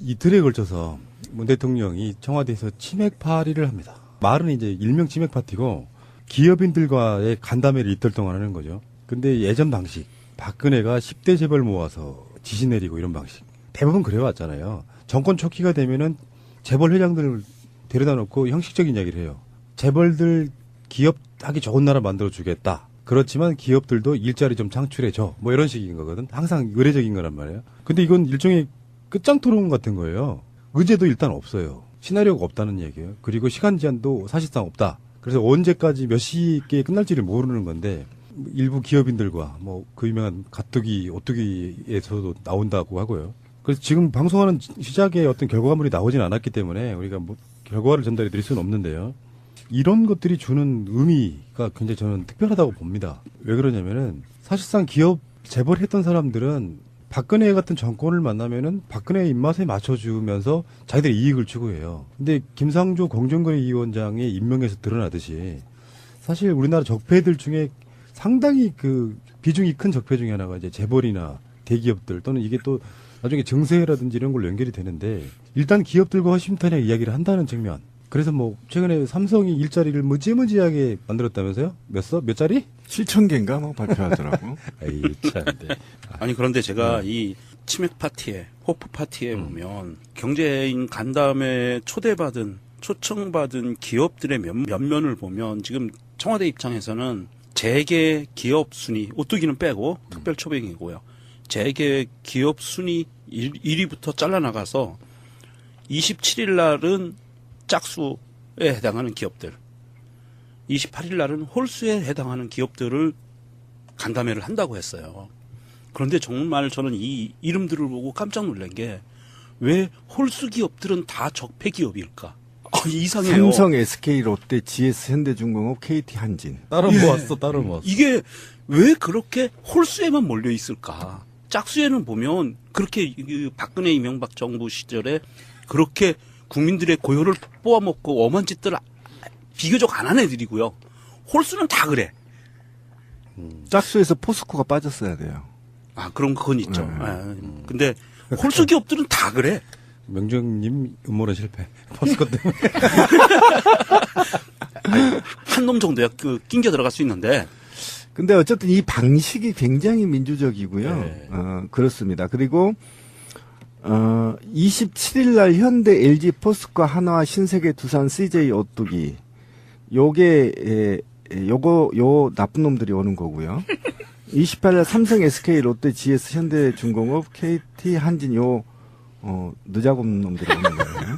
이틀에 걸쳐서 문 대통령이 청와대에서 치맥 파리를 합니다. 말은 이제 일명 치맥 파티고 기업인들과의 간담회를 이틀 동안 하는 거죠. 근데 예전 방식 박근혜가 10대 재벌 모아서 지시 내리고 이런 방식 대부분 그래왔잖아요. 정권 초기가 되면은 재벌 회장들을 데려다 놓고 형식적인 이야기를 해요. 재벌들 기업 하기 좋은 나라 만들어 주겠다. 그렇지만 기업들도 일자리 좀 창출해 줘. 뭐 이런 식인 거거든. 항상 의례적인 거란 말이에요. 근데 이건 일종의 끝장 토론 같은 거예요. 의제도 일단 없어요. 시나리오가 없다는 얘기예요. 그리고 시간 제한도 사실상 없다. 그래서 언제까지 몇 시에 끝날지를 모르는 건데 일부 기업인들과 뭐 그 유명한 가뚜기 오뚜기에서도 나온다고 하고요. 그래서 지금 방송하는 시작에 어떤 결과물이 나오진 않았기 때문에 우리가 뭐 결과를 전달해 드릴 수는 없는데요. 이런 것들이 주는 의미가 굉장히 저는 특별하다고 봅니다. 왜 그러냐면은 사실상 기업 재벌 했던 사람들은 박근혜 같은 정권을 만나면은 박근혜 입맛에 맞춰주면서 자기들의 이익을 추구해요. 근데 김상조 공정거래위원장의 임명에서 드러나듯이 사실 우리나라 적폐들 중에 상당히 그 비중이 큰 적폐 중에 하나가 이제 재벌이나 대기업들 또는 이게 또 나중에 증세라든지 이런 걸로 연결이 되는데 일단 기업들과 허심탄회 이야기를 한다는 측면. 그래서 뭐 최근에 삼성이 일자리를 무지무지하게 만들었다면서요? 몇 서? 몇 자리? 7천 개인가 뭐 발표하더라고. 아이 참. 네. 아니 그런데 제가 이 치맥 파티에 호프 파티에 보면 경제인 간담회 초대받은 초청받은 기업들의 면, 면면을 보면 지금 청와대 입장에서는 재계 기업 순위 오뚜기는 빼고 특별 초빙이고요. 재계 기업 순위 1, 1위부터 잘라나가서 27일 날은 짝수에 해당하는 기업들, 28일 날은 홀수에 해당하는 기업들을 간담회를 한다고 했어요. 그런데 정말 저는 이 이름들을 보고 깜짝 놀란 게 왜 홀수 기업들은 다 적폐 기업일까? 아, 이상해요. 삼성, SK, 롯데, GS, 현대중공업, KT, 한진. 따로 모았어, 따로 모았어. 이게 왜 그렇게 홀수에만 몰려 있을까? 짝수에는 보면 그렇게 이 박근혜 이명박 정부 시절에 그렇게 국민들의 고요를 뽑아먹고 엄한 짓들 비교적 안 한 애들이고요. 홀수는 다 그래. 짝수에서 포스코가 빠졌어야 돼요. 아 그런 그건 있죠. 네. 아, 근데 홀수 기업들은 다 그래. 명정님 음모론 실패. 포스코 때문에. 한 놈 정도야 그 낑겨 들어갈 수 있는데 근데 어쨌든 이 방식이 굉장히 민주적이고요. 네. 어, 그렇습니다. 그리고 어, 27일 날 현대, LG, 포스코, 한화, 신세계, 두산, CJ, 오뚜기 요게 에, 에, 요거 요 나쁜 놈들이 오는 거고요. 28일 삼성, SK, 롯데, GS, 현대 중공업, KT, 한진 요 어, 늦작없는 놈들이 오는 거예요.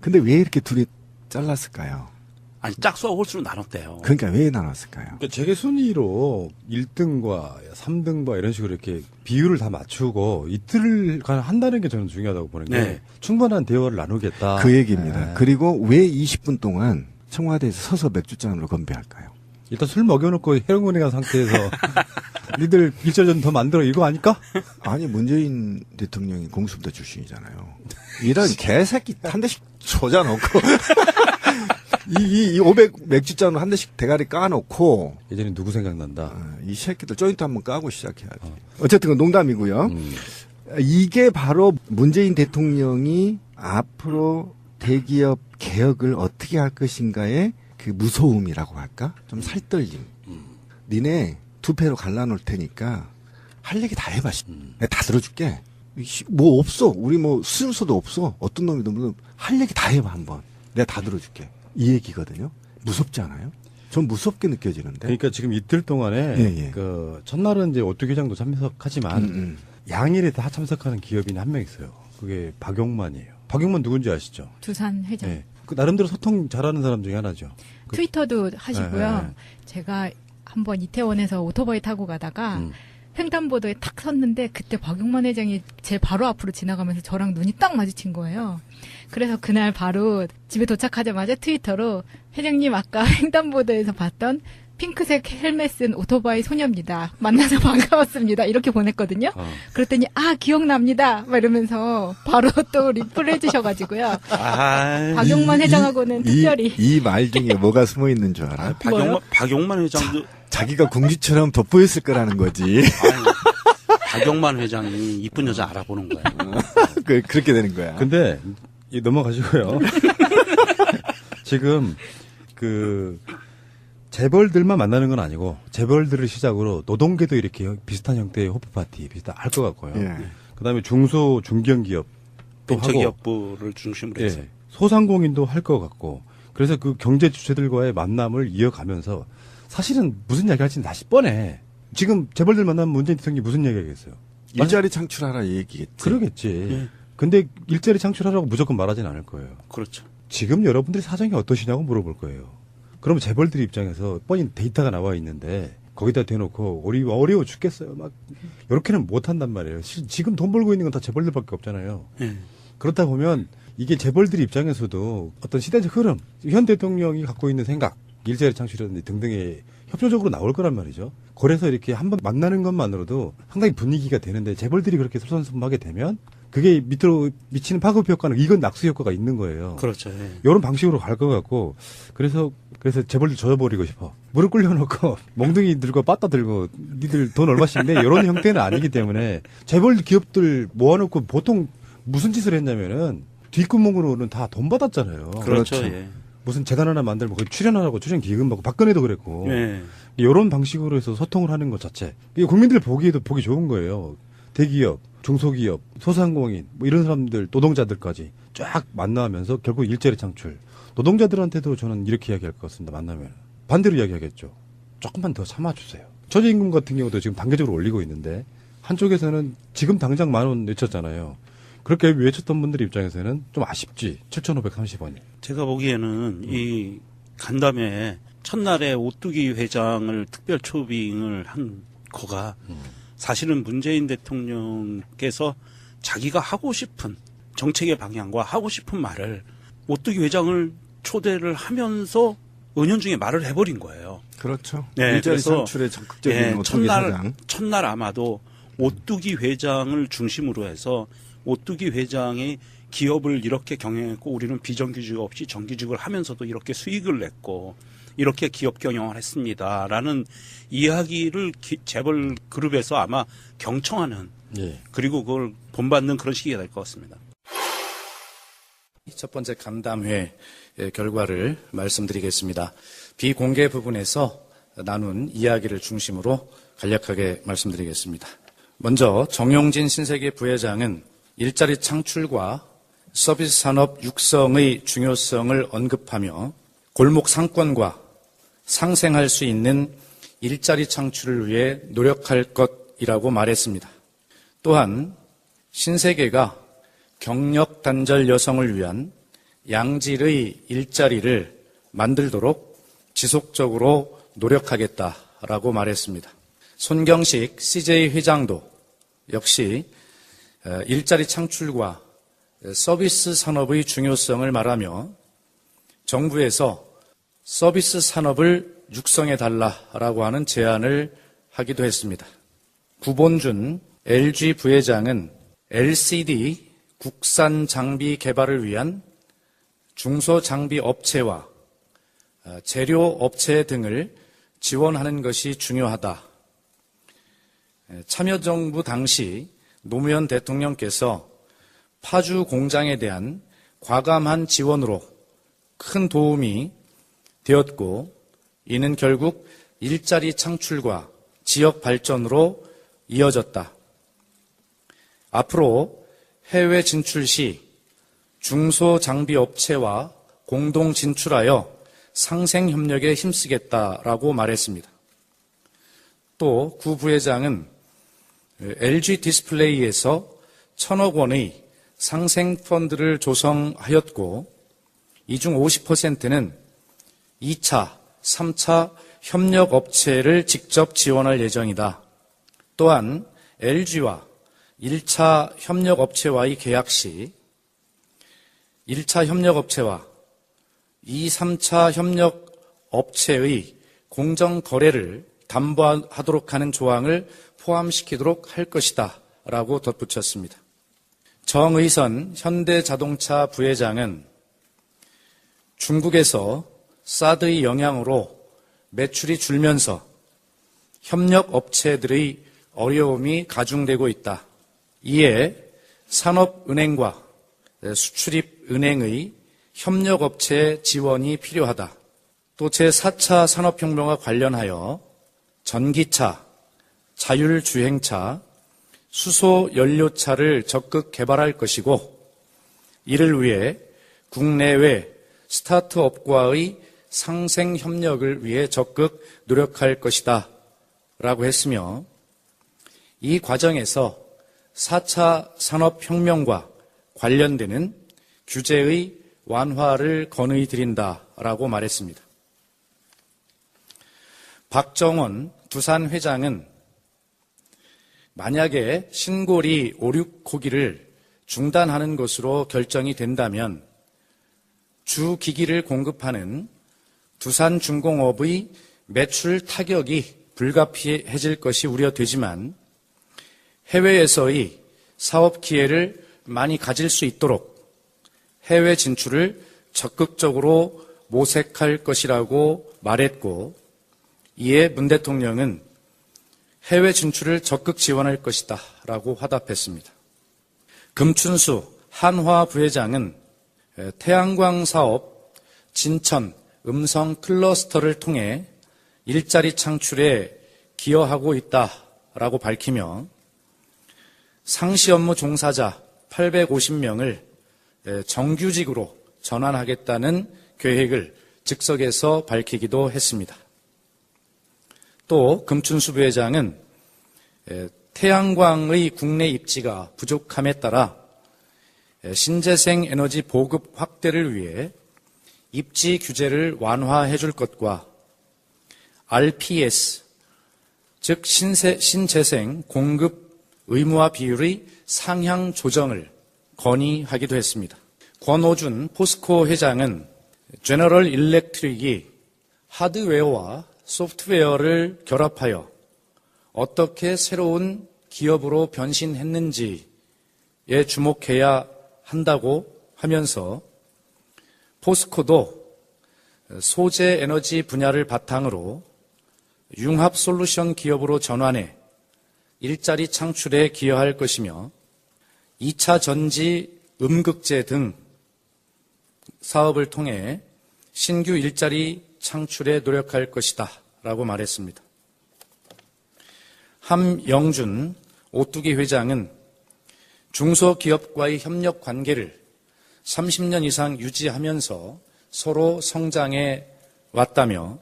근데 왜 이렇게 둘이 잘랐을까요? 아니 짝수와 홀수로 나눴대요. 그러니까 왜 나눴을까요? 그러니까 재계 순위로 1등과 3등과 이런 식으로 이렇게 비율을 다 맞추고 이틀간 한다는 게 저는 중요하다고 보는 게 네. 충분한 대화를 나누겠다. 그 얘기입니다. 네. 그리고 왜 20분 동안 청와대에서 서서 맥주잔으로 건배할까요? 일단 술 먹여놓고 해롱군이간 상태에서 니들 일자리 좀더 만들어 이거 아닐까? 아니 문재인 대통령이 공수부대 출신이잖아요. 이런 개새끼 한 대씩 쏟아놓고 이, 이, 이 500 맥주잔으로 한 대씩 대가리 까놓고 예전에 누구 생각난다. 어, 이 새끼들 조인트 한번 까고 시작해야지. 어 쨌든 그건 농담이고요. 음. 이게 바로 문재인 대통령이 앞으로 대기업 개혁을 어떻게 할 것인가의 그 무서움이라고 할까? 좀 살떨림. 니네 두 패로 갈라놓을 테니까 할 얘기 다 해봐. 씨. 내가 다 들어줄게. 뭐 없어. 우리 뭐 순서도 없어. 어떤 놈이든 할 얘기 다 해봐 한번. 내가 다 들어줄게. 이 얘기거든요. 무섭지 않아요? 전 무섭게 느껴지는데. 그러니까 지금 이틀 동안에 예, 예. 그 첫날은 이제 오뚜기 회장도 참석하지만 음, 음. 양일에 다 참석하는 기업인이 한 명 있어요. 그게 박용만이에요. 박용만 누군지 아시죠? 두산 회장. 네. 그 나름대로 소통 잘하는 사람 중에 하나죠. 그- 트위터도 하시고요. 네, 네. 제가 한번 이태원에서 오토바이 타고 가다가 음. 횡단보도에 탁 섰는데 그때 박용만 회장이 제 바로 앞으로 지나가면서 저랑 눈이 딱 마주친 거예요. 그래서 그날 바로 집에 도착하자마자 트위터로 회장님 아까 횡단보도에서 봤던 핑크색 헬멧 쓴 오토바이 소녀입니다. 만나서 반가웠습니다. 이렇게 보냈거든요. 어. 그랬더니 아 기억납니다. 막 이러면서 바로 또 리플을 해주셔가지고요. 아, 박용만 회장하고는 특별히 이 말 중에 뭐가 숨어 있는 줄 알아? 박용만 박용만 회장도 자기가 궁지처럼 돋보였을 거라는 거지. 박용만 회장이 이쁜 여자 알아보는 거예요. 그, 그렇게 되는 거야. 근데 이 넘어가시고요. 지금 그 재벌들만 만나는 건 아니고 재벌들을 시작으로 노동계도 이렇게 비슷한 형태의 호프 파티 비슷한 할 것 같고요. 예. 그다음에 중소 중견 기업 또 하고 벤처기업부를 중심으로 해서. 예, 소상공인도 할 것 같고 그래서 그 경제 주체들과의 만남을 이어가면서 사실은 무슨 이야기 할지는 다시 뻔해. 지금 재벌들 만나면 문재인 대통령이 무슨 이야기 하겠어요? 일자리 창출하라 이 얘기겠지. 그러겠지. 예. 근데 일자리 창출하라고 무조건 말하진 않을 거예요. 그렇죠. 지금 여러분들이 사정이 어떠시냐고 물어볼 거예요. 그럼 재벌들 입장에서 뻔히 데이터가 나와 있는데 거기다 대놓고 우리 어려워 죽겠어요. 막 이렇게는 못 한단 말이에요. 시- 지금 돈 벌고 있는 건 다 재벌들밖에 없잖아요. 예. 그렇다 보면 이게 재벌들 입장에서도 어떤 시대적 흐름, 현 대통령이 갖고 있는 생각, 일자리 창출이라든지 등등의 협조적으로 나올 거란 말이죠. 그래서 이렇게 한번 만나는 것만으로도 상당히 분위기가 되는데 재벌들이 그렇게 솔선수범하게 되면 그게 밑으로 미치는 파급 효과는 이건 낙수 효과가 있는 거예요. 그렇죠. 예. 이런 방식으로 갈 것 같고 그래서 그래서 재벌들 져버리고 싶어 무릎 꿇려놓고 몽둥이 들고 빠따 들고 니들 돈 얼마씩인데 이런 형태는 아니기 때문에 재벌 기업들 모아놓고 보통 무슨 짓을 했냐면은 뒷구멍으로는 다 돈 받았잖아요. 그렇죠. 그렇죠. 예. 무슨 재단 하나 만들고 거기 출연하라고 출연 기금 받고 박근혜도 그랬고 예. 이런 방식으로 해서 소통을 하는 것 자체 이게 국민들 보기에도 보기 좋은 거예요. 대기업, 중소기업, 소상공인 뭐 이런 사람들 노동자들까지 쫙 만나면서 결국 일자리 창출. 노동자들한테도 저는 이렇게 이야기할 것 같습니다. 만나면 반대로 이야기하겠죠. 조금만 더 참아주세요. 최저임금 같은 경우도 지금 단계적으로 올리고 있는데 한쪽에서는 지금 당장 만원 외쳤잖아요. 그렇게 외쳤던 분들 입장에서는 좀 아쉽지. 7,530원이. 제가 보기에는 이 간담회 첫날에 오뚜기 회장을 특별 초빙을 한 거가 사실은 문재인 대통령께서 자기가 하고 싶은 정책의 방향과 하고 싶은 말을 오뚜기 회장을 초대를 하면서 은연중에 말을 해버린 거예요. 그렇죠. 네, 그래서, 창출에 적극적인 예, 오뚜기 첫날 사장. 첫날 아마도 오뚜기 회장을 중심으로 해서 오뚜기 회장이 기업을 이렇게 경영했고 우리는 비정규직 없이 정규직을 하면서도 이렇게 수익을 냈고 이렇게 기업 경영을 했습니다라는 이야기를 기- 재벌 그룹에서 아마 경청하는 예. 그리고 그걸 본받는 그런 시기가 될 것 같습니다. 첫 번째 간담회 결과를 말씀드리겠습니다. 비공개 부분에서 나눈 이야기를 중심으로 간략하게 말씀드리겠습니다. 먼저 정용진 신세계 부회장은 일자리 창출과 서비스 산업 육성의 중요성을 언급하며 골목 상권과 상생할 수 있는 일자리 창출을 위해 노력할 것이라고 말했습니다. 또한 신세계가 경력 단절 여성을 위한 양질의 일자리를 만들도록 지속적으로 노력하겠다라고 말했습니다. 손경식 CJ 회장도 역시 어, 일자리 창출과 서비스 산업의 중요성을 말하며 정부에서 서비스 산업을 육성해 달라라고 하는 제안을 하기도 했습니다. 구본준 LG 부회장은 LCD 국산 장비 개발을 위한 중소 장비 업체와 어, 재료 업체 등을 지원하는 것이 중요하다. 에, 참여정부 당시 노무현 대통령께서 파주 공장에 대한 과감한 지원으로 큰 도움이 되었고 이는 결국 일자리 창출과 지역 발전으로 이어졌다. 앞으로 해외 진출 시 중소장비 업체와 공동 진출하여 상생 협력에 힘쓰겠다라고 말했습니다. 또 구 부회장은 LG 디스플레이에서 천억 원의 상생 펀드를 조성하였고 이 중 50%는 2차, 3차 협력 업체를 직접 지원할 예정이다. 또한 LG와 1차 협력 업체와의 계약 시 1차 협력 업체와 2, 3차 협력 업체의 공정 거래를 담보하도록 하는 조항을 포함시키도록 할 것이다. 라고 덧붙였습니다. 정의선 현대자동차 부회장은 중국에서 사드의 영향으로 매출이 줄면서 협력 업체들의 어려움이 가중되고 있다. 이에 산업은행과 수출입은행의 협력업체 지원이 필요하다. 또 제4차 산업혁명과 관련하여 전기차, 자율주행차, 수소연료차를 적극 개발할 것이고 이를 위해 국내외 스타트업과의 상생 협력을 위해 적극 노력할 것이다. 라고 했으며 이 과정에서 4차 산업혁명과 관련되는 규제의 완화를 건의 드린다 라고 말했습니다. 박정원 두산 회장은 만약에 신고리 오륙호기를 중단하는 것으로 결정이 된다면 주 기기를 공급하는 두산중공업의 매출 타격이 불가피해질 것이 우려되지만 해외에서의 사업 기회를 많이 가질 수 있도록 해외 진출을 적극적으로 모색할 것이라고 말했고 이에 문 대통령은 해외 진출을 적극 지원할 것이다 라고 화답했습니다. 금춘수 한화 부회장은 태양광 사업 진천 음성 클러스터를 통해 일자리 창출에 기여하고 있다 라고 밝히며 상시 업무 종사자 850명을 정규직으로 전환하겠다는 계획을 즉석에서 밝히기도 했습니다. 또 금춘수 부회장은 태양광의 국내 입지가 부족함에 따라 신재생 에너지 보급 확대를 위해 입지 규제를 완화해 줄 것과 RPS, 즉 신세, 신재생 공급 의무화 비율의 상향 조정을 건의하기도 했습니다. 권오준 포스코 회장은 제너럴 일렉트릭이 하드웨어와 소프트웨어를 결합하여 어떻게 새로운 기업으로 변신했는지에 주목해야 한다고 하면서 포스코도 소재 에너지 분야를 바탕으로 융합 솔루션 기업으로 전환해 일자리 창출에 기여할 것이며 2차 전지 음극재 등 사업을 통해 신규 일자리 창출에 노력할 것이다 라고 말했습니다. 함영준 오뚜기 회장은 중소기업과의 협력 관계를 30년 이상 유지하면서 서로 성장해 왔다며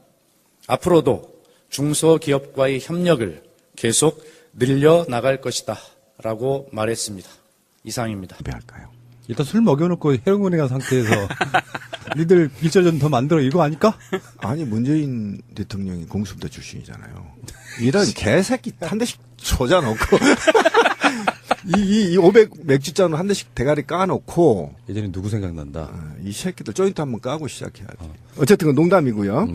앞으로도 중소기업과의 협력을 계속 늘려 나갈 것이다 라고 말했습니다. 이상입니다. 할까요? 일단 술 먹여놓고 해롱군이가 상태에서 니들 일절 좀 더 만들어 이거 아닐까? 아니 문재인 대통령이 공수부대 출신이잖아요. 이런 개새끼 한 대씩 쏘자 놓고 이, 이, 이 500 맥주잔으로 한 대씩 대가리 까놓고 예전에 누구 생각난다. 아, 이 새끼들 조인트 한번 까고 시작해야지. 어 쨌든 그 농담이고요.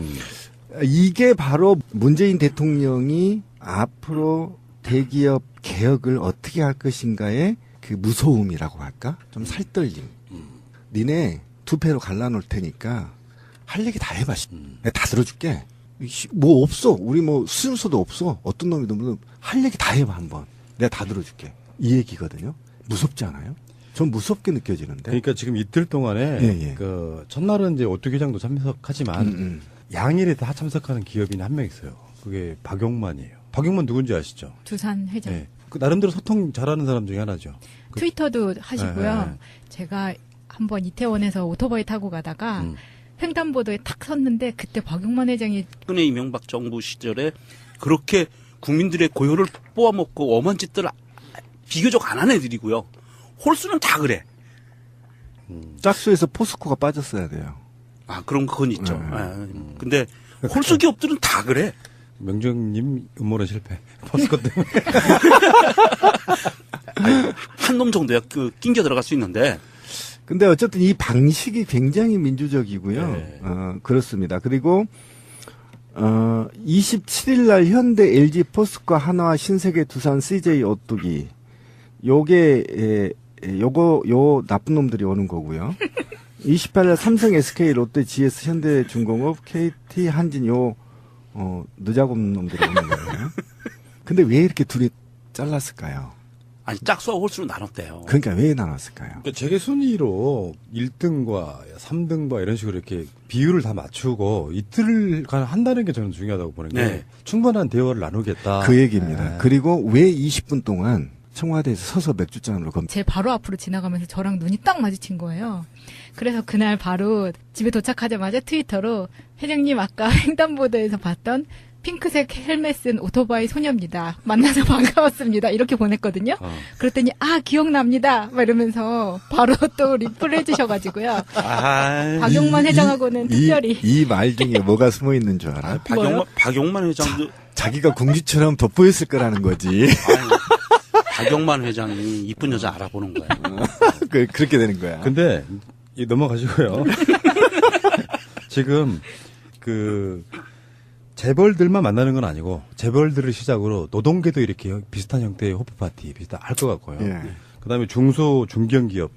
이게 바로 문재인 대통령이 앞으로 대기업 개혁을 어떻게 할 것인가의 그 무서움이라고 할까? 좀 살떨림. 니네 두 패로 갈라놓을 테니까 할 얘기 다 해봐. 씨. 내가 다 들어줄게. 씨, 뭐 없어. 우리 뭐 순서도 없어. 어떤 놈이든 할 얘기 다 해봐 한번. 내가 다 들어줄게. 이 얘기거든요. 무섭지 않아요? 전 무섭게 느껴지는데. 그러니까 지금 이틀 동안에 예, 예. 그 첫날은 이제 오뚜기 회장도 참석하지만 음, 음. 양일에 다 참석하는 기업인이 한 명 있어요. 그게 박용만이에요. 박용만 누군지 아시죠? 두산 회장. 예. 그 나름대로 소통 잘하는 사람 중에 하나죠. 그- 트위터도 하시고요. 네, 네. 제가 한번 이태원에서 오토바이 타고 가다가 음. 횡단보도에 탁 섰는데 그때 박용만 회장이 박근혜 이명박 정부 시절에 그렇게 국민들의 고요를 뽑아먹고 엄한 짓들 비교적 안 한 애들이고요. 홀수는 다 그래. 짝수에서 포스코가 빠졌어야 돼요. 아, 그런 그건 있죠. 네. 아, 근데 홀수 기업들은 다 그래. 명정님 음모론 실패. 포스코 때문에. 한 놈 정도야 그 낑겨 들어갈 수 있는데 근데 어쨌든 이 방식이 굉장히 민주적이고요. 네. 어, 그렇습니다. 그리고 어, 27일 날 현대 LG 포스코 한화 신세계 두산 CJ 오뚜기 요게 에, 에, 요거 요 나쁜 놈들이 오는 거고요. 28일 삼성 SK 롯데 GS 현대 중공업 KT 한진 요 어, 없는 놈들이 오는 거예요. 근데 왜 이렇게 둘이 잘랐을까요? 아니 짝수와 홀수로 나눴대요. 그러니까 왜 나눴을까요? 그러니까 재계 순위로 1등과 3등과 이런 식으로 이렇게 비율을 다 맞추고 이틀간 한다는 게 저는 중요하다고 보는 게 네. 충분한 대화를 나누겠다. 그 얘기입니다. 네. 그리고 왜 20분 동안 청와대에서 서서 맥주잔으로 검 제 바로 앞으로 지나가면서 저랑 눈이 딱 마주친 거예요. 그래서 그날 바로 집에 도착하자마자 트위터로 회장님 아까 횡단보도에서 봤던 핑크색 헬멧 쓴 오토바이 소녀입니다. 만나서 반가웠습니다. 이렇게 보냈거든요. 어. 그랬더니 아 기억납니다. 막 이러면서 바로 또 리플을 해주셔가지고요. 아, 박용만 회장하고는 특별히 이 말 중에 뭐가 숨어 있는 줄 알아? 박용만, 박용만 회장도 자 기가 궁지처럼 돋보였을 거라는 거지. 아니, 박용만 회장이 이쁜 여자 알아보는 거예요. 그, 그렇게 되는 거야. 근데 이 넘어가시고요. 지금 그 재벌들만 만나는 건 아니고 재벌들을 시작으로 노동계도 이렇게 비슷한 형태의 호프 파티 비슷한 할 것 같고요. 예. 그다음에 중소 중견 기업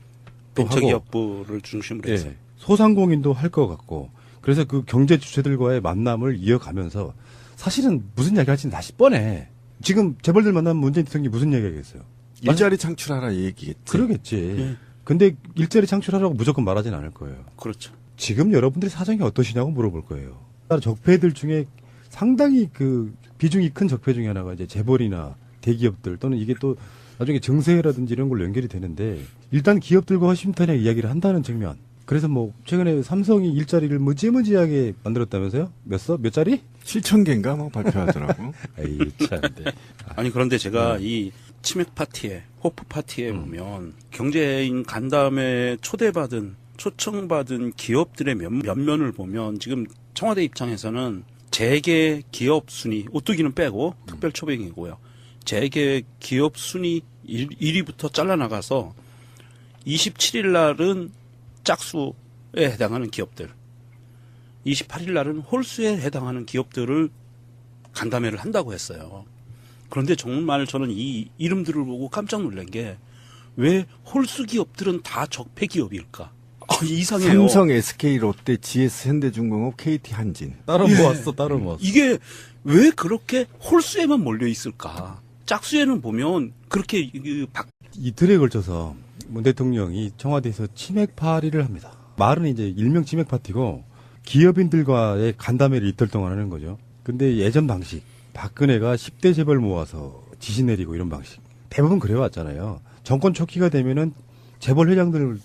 또 하고 벤처기업부를 중심으로 해서. 예, 소상공인도 할 것 같고 그래서 그 경제 주체들과의 만남을 이어가면서 사실은 무슨 이야기 할지는 다시 뻔해. 지금 재벌들 만나면 문재인 대통령이 무슨 이야기 하겠어요? 일자리 창출하라 이 얘기겠지. 그러겠지. 예. 근데 일자리 창출하라고 무조건 말하진 않을 거예요. 그렇죠. 지금 여러분들의 사정이 어떠시냐고 물어볼 거예요. 적폐들 중에 상당히 그 비중이 큰 적폐 중에 하나가 이제 재벌이나 대기업들 또는 이게 또 나중에 증세라든지 이런 걸로 연결이 되는데 일단 기업들과 허심탄회 이야기를 한다는 측면. 그래서 뭐 최근에 삼성이 일자리를 무지무지하게 만들었다면서요? 몇 서? 몇 자리? 7천 개인가 뭐 발표하더라고. 에이 참. 네. 아니 그런데 제가 이 치맥 파티에 호프 파티에 보면 경제인 간담회 초대받은 초청받은 기업들의 면, 면면을 보면 지금 청와대 입장에서는 재계 기업 순위 오뚜기는 빼고 특별 초빙이고요. 재계 기업 순위 1, 1위부터 잘라나가서 27일 날은 짝수에 해당하는 기업들, 28일 날은 홀수에 해당하는 기업들을 간담회를 한다고 했어요. 그런데 정말 저는 이 이름들을 보고 깜짝 놀란 게 왜 홀수 기업들은 다 적폐 기업일까? 아, 이상해요. 삼성, SK, 롯데, GS, 현대중공업, KT, 한진. 따로 모았어, 따로 모았어. 이게 왜 그렇게 홀수에만 몰려 있을까? 짝수에는 보면 그렇게 그 박- 이틀에 걸쳐서 문 대통령이 청와대에서 치맥 파리를 합니다. 말은 이제 일명 치맥 파티고 기업인들과의 간담회를 이틀 동안 하는 거죠. 근데 예전 방식, 박근혜가 10대 재벌 모아서 지시 내리고 이런 방식. 대부분 그래왔잖아요. 정권 초기가 되면은 재벌 회장들을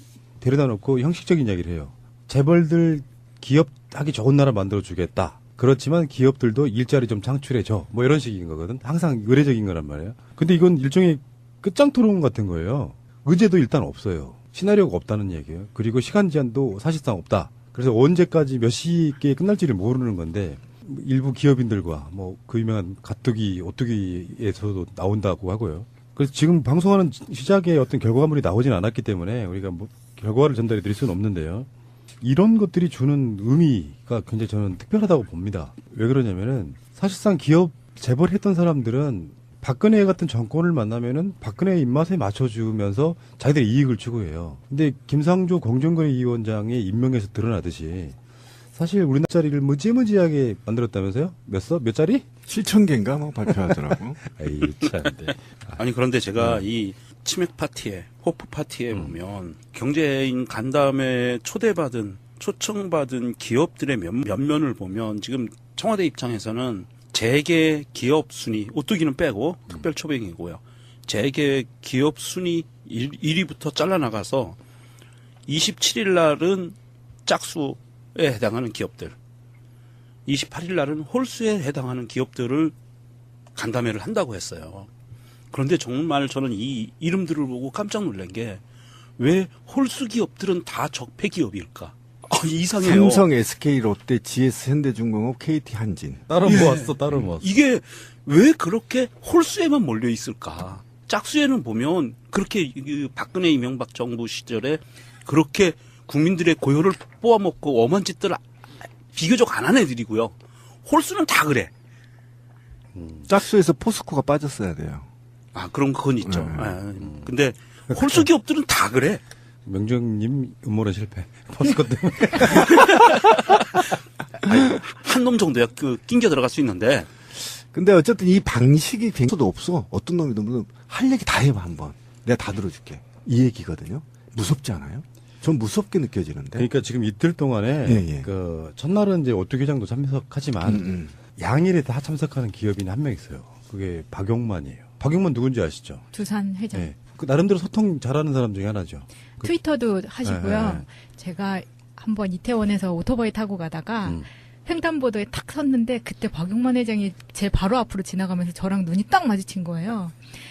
데려다 놓고 형식적인 이야기를 해요. 재벌들 기업 하기 좋은 나라 만들어 주겠다. 그렇지만 기업들도 일자리 좀 창출해 줘. 뭐 이런 식인 거거든. 항상 의례적인 거란 말이에요. 근데 이건 일종의 끝장 토론 같은 거예요. 의제도 일단 없어요. 시나리오가 없다는 얘기예요. 그리고 시간 제한도 사실상 없다. 그래서 언제까지 몇 시에 끝날지를 모르는 건데 일부 기업인들과 뭐 그 유명한 가뚜기 오뚜기에서도 나온다고 하고요. 그래서 지금 방송하는 시작에 어떤 결과물이 나오진 않았기 때문에 우리가 뭐 결과를 전달해 드릴 수는 없는데요. 이런 것들이 주는 의미가 굉장히 저는 특별하다고 봅니다. 왜 그러냐면은 사실상 기업 재벌 했던 사람들은 박근혜 같은 정권을 만나면은 박근혜 입맛에 맞춰주면서 자기들의 이익을 추구해요. 근데 김상조 공정거래위원장의 임명에서 드러나듯이 사실 우리나라를 무지무지하게 만들었다면서요? 몇 서? 몇 자리? 7천 개인가 뭐 발표하더라고. 에이 참. 네. 아니 그런데 제가 이 치맥 파티에 호프 파티에 보면 경제인 간담회 초대받은 초청받은 기업들의 면, 면면을 보면 지금 청와대 입장에서는 재계 기업 순위 오뚜기는 빼고 특별 초빙이고요. 재계 기업 순위 1, 1위부터 잘라나가서 27일 날은 짝수에 해당하는 기업들, 28일 날은 홀수에 해당하는 기업들을 간담회를 한다고 했어요. 그런데 정말 저는 이 이름들을 보고 깜짝 놀란 게 왜 홀수 기업들은 다 적폐 기업일까? 아, 이상해요. 삼성, SK, 롯데, GS, 현대중공업, KT, 한진. 따로 모았어, 따로 모았어. 이게 왜 그렇게 홀수에만 몰려 있을까? 짝수에는 보면 그렇게 그 박근혜 이명박 정부 시절에 그렇게 국민들의 고요를 뽑아먹고 엄한 짓들 을 비교적 안 한 애들이고요. 홀수는 다 그래. 짝수에서 포스코가 빠졌어야 돼요. 아, 그런 그건 있죠. 네. 아, 근데 홀수 기업들은 다 그래. 명정님 음모론 실패. 포스코 때문에. 한 놈 정도야 그 낑겨 들어갈 수 있는데 근데 어쨌든 이 방식이 굉장도 없어. 어떤 놈이든 할 얘기 다 해봐 한번. 내가 다 들어줄게. 이 얘기거든요. 무섭지 않아요? 전 무섭게 느껴지는데. 그러니까 지금 이틀 동안에 예, 예. 그 첫날은 이제 오뚜기 회장도 참석하지만 음, 음. 양일에 다 참석하는 기업인이 한 명 있어요. 그게 박용만이에요. 박용만 누군지 아시죠? 두산 회장. 예. 그 나름대로 소통 잘하는 사람 중에 하나죠. 그- 트위터도 하시고요. 네, 네. 제가 한번 이태원에서 오토바이 타고 가다가 음. 횡단보도에 탁 섰는데 그때 박용만 회장이 제 바로 앞으로 지나가면서 저랑 눈이 딱 마주친 거예요.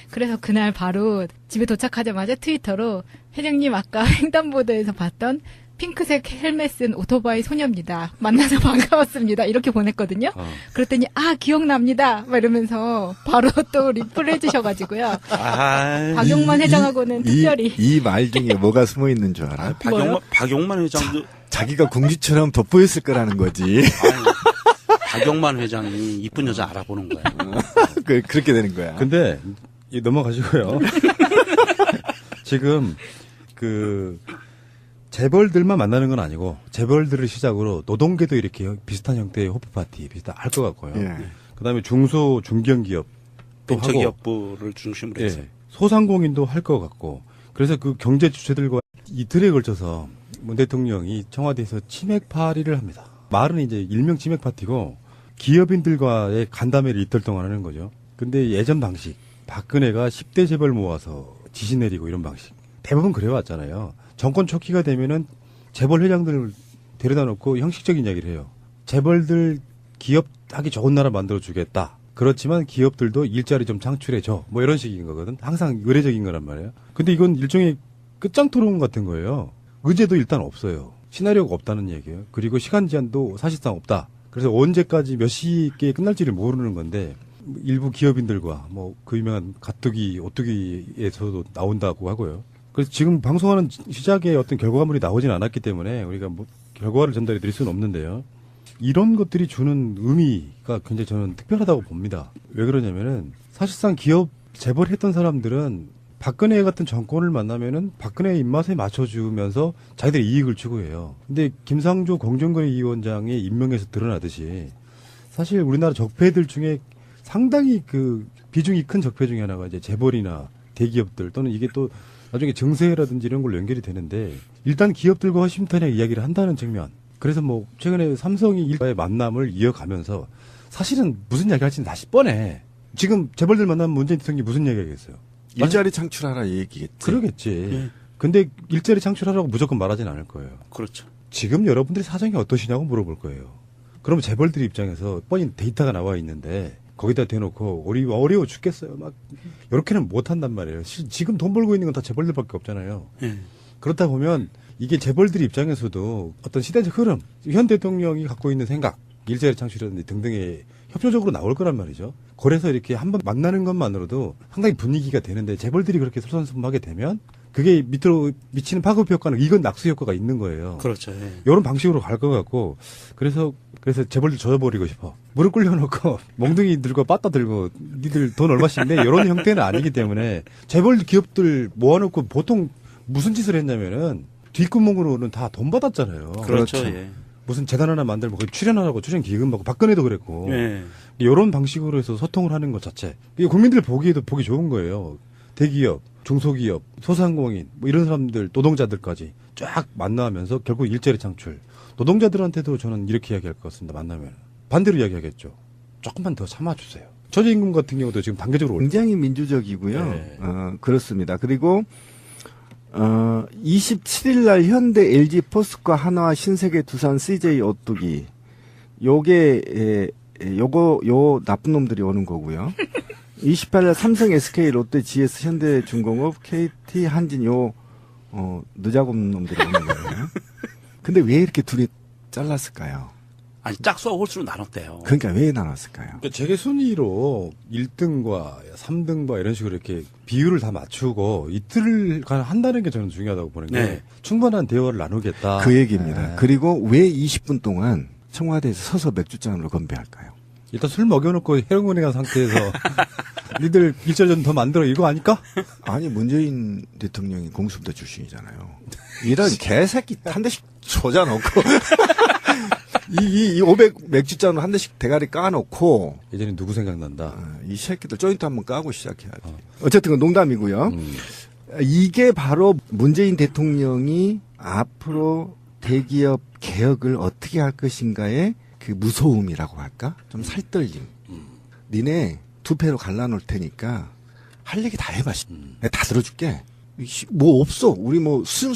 그래서 그날 바로 집에 도착하자마자 트위터로 회장님 아까 횡단보도에서 봤던 핑크색 헬멧 쓴 오토바이 소녀입니다. 만나서 반가웠습니다. 이렇게 보냈거든요. 어. 그랬더니 아 기억납니다. 막 이러면서 바로 또 리플을 해주셔가지고요. 아, 박용만 회장하고는 특별히 이 말 중에 뭐가 숨어 있는 줄 알아? 박용만, 박용만 회장도 자 기가 궁지처럼 돋보였을 거라는 거지. 아니, 박용만 회장이 이쁜 여자 알아보는 거예요. 그, 그렇게 되는 거야. 근데 이 넘어가시고요. 지금 그 재벌들만 만나는 건 아니고 재벌들을 시작으로 노동계도 이렇게 비슷한 형태의 호프 파티 비슷한 할 것 같고요. 예. 그다음에 중소 중견기업 또 하고 벤처기업부를 중심으로 해서. 예, 소상공인도 할 것 같고 그래서 그 경제 주체들과 이틀에 걸쳐서 문 대통령이 청와대에서 치맥 파리를 합니다. 말은 이제 일명 치맥 파티고 기업인들과의 간담회를 이틀 동안 하는 거죠. 근데 예전 방식 박근혜가 10대 재벌 모아서 지시 내리고 이런 방식 대부분 그래왔잖아요. 정권 초기가 되면은 재벌 회장들을 데려다 놓고 형식적인 이야기를 해요. 재벌들 기업 하기 좋은 나라 만들어 주겠다. 그렇지만 기업들도 일자리 좀 창출해 줘. 뭐 이런 식인 거거든. 항상 의례적인 거란 말이에요. 근데 이건 일종의 끝장 토론 같은 거예요. 의제도 일단 없어요. 시나리오가 없다는 얘기예요. 그리고 시간 제한도 사실상 없다. 그래서 언제까지 몇 시에 끝날지를 모르는 건데 일부 기업인들과 뭐 그 유명한 가뚜기 오뚜기에서도 나온다고 하고요. 그래서 지금 방송하는 시작에 어떤 결과물이 나오진 않았기 때문에 우리가 뭐 결과를 전달해 드릴 수는 없는데요. 이런 것들이 주는 의미가 굉장히 저는 특별하다고 봅니다. 왜 그러냐면은 사실상 기업 재벌 했던 사람들은 박근혜 같은 정권을 만나면은 박근혜 입맛에 맞춰주면서 자기들의 이익을 추구해요. 근데 김상조 공정거래 위원장의 임명에서 드러나듯이 사실 우리나라 적폐들 중에 상당히 그 비중이 큰 적폐 중에 하나가 이제 재벌이나 대기업들 또는 이게 또 나중에 증세라든지 이런 걸로 연결이 되는데 일단 기업들과 허심탄회 이야기를 한다는 측면. 그래서 뭐 최근에 삼성이 일과의 만남을 이어가면서 사실은 무슨 이야기 할지는 다시 뻔해. 지금 재벌들 만나면 문재인 대통령이 무슨 이야기 하겠어요? 일자리 창출하라 이 얘기겠지. 그러겠지. 예. 근데 일자리 창출하라고 무조건 말하진 않을 거예요. 그렇죠. 지금 여러분들이 사정이 어떠시냐고 물어볼 거예요. 그럼 재벌들 입장에서 뻔히 데이터가 나와 있는데 거기다 대놓고 우리 어려워 죽겠어요. 막 이렇게는 못 한단 말이에요. 시- 지금 돈 벌고 있는 건 다 재벌들밖에 없잖아요. 예. 그렇다 보면 이게 재벌들 입장에서도 어떤 시대적 흐름, 현 대통령이 갖고 있는 생각, 일자리 창출이라든지 등등의 협조적으로 나올 거란 말이죠. 그래서 이렇게 한번 만나는 것만으로도 상당히 분위기가 되는데 재벌들이 그렇게 솔선수범하게 되면 그게 밑으로 미치는 파급 효과는 이건 낙수 효과가 있는 거예요. 그렇죠. 예. 이런 방식으로 갈 것 같고 그래서 그래서 재벌들 져버리고 싶어 무릎 꿇려놓고 몽둥이들과 빠따 들고 니들 돈 얼마씩인데 이런 형태는 아니기 때문에 재벌 기업들 모아놓고 보통 무슨 짓을 했냐면은 뒷구멍으로는 다 돈 받았잖아요. 그렇죠. 그렇죠. 예. 무슨 재단 하나 만들고 거기 출연하라고 출연 기금 받고 박근혜도 그랬고 예. 이런 방식으로 해서 소통을 하는 것 자체 이게 국민들 보기에도 보기 좋은 거예요. 대기업, 중소기업, 소상공인 뭐 이런 사람들 노동자들까지 쫙 만나면서 결국 일자리 창출. 노동자들한테도 저는 이렇게 이야기할 것 같습니다. 만나면 반대로 이야기하겠죠. 조금만 더 참아주세요. 최저임금 같은 경우도 지금 단계적으로 올 굉장히 민주적이고요. 네. 어, 그렇습니다. 그리고 어, 27일 날 현대 LG 포스코 한화 신세계 두산 CJ 오뚜기 요게 에, 에, 요거 요 나쁜 놈들이 오는 거고요. 28일 날 삼성 SK 롯데 GS 현대중공업 KT 한진 요 어, 늦작업 놈들이 오는 거예요. 근데 왜 이렇게 둘이 잘랐을까요? 아니 짝수와 홀수로 나눴대요. 그러니까 왜 나눴을까요? 그러니까 재계 순위로 1등과 3등과 이런 식으로 이렇게 비율을 다 맞추고 이틀간 한다는 게 저는 중요하다고 보는 게 네. 충분한 대화를 나누겠다. 그 얘기입니다. 네. 그리고 왜 20분 동안 청와대에서 서서 맥주잔으로 건배할까요? 일단 술 먹여놓고 해롱군에 상태에서 니들 일자리 좀더 만들어 이거 아닐까? 아니 문재인 대통령이 공수부대 출신이잖아요. 이런 개새끼 한 대씩 조자 놓고 이, 이, 이500 맥주잔을 한 대씩 대가리 까놓고 예전에 누구 생각난다. 아, 이 새끼들 조인트 한번 까고 시작해야지. 어쨌든 그 농담이고요. 음. 이게 바로 문재인 대통령이 앞으로 대기업 개혁을 어떻게 할 것인가의 그 무서움이라고 할까? 좀 살떨림. 니네 두 패로 갈라놓을 테니까 할 얘기 다 해봐. 씨. 내가 다 들어줄게. 뭐 없어. 우리 뭐 수,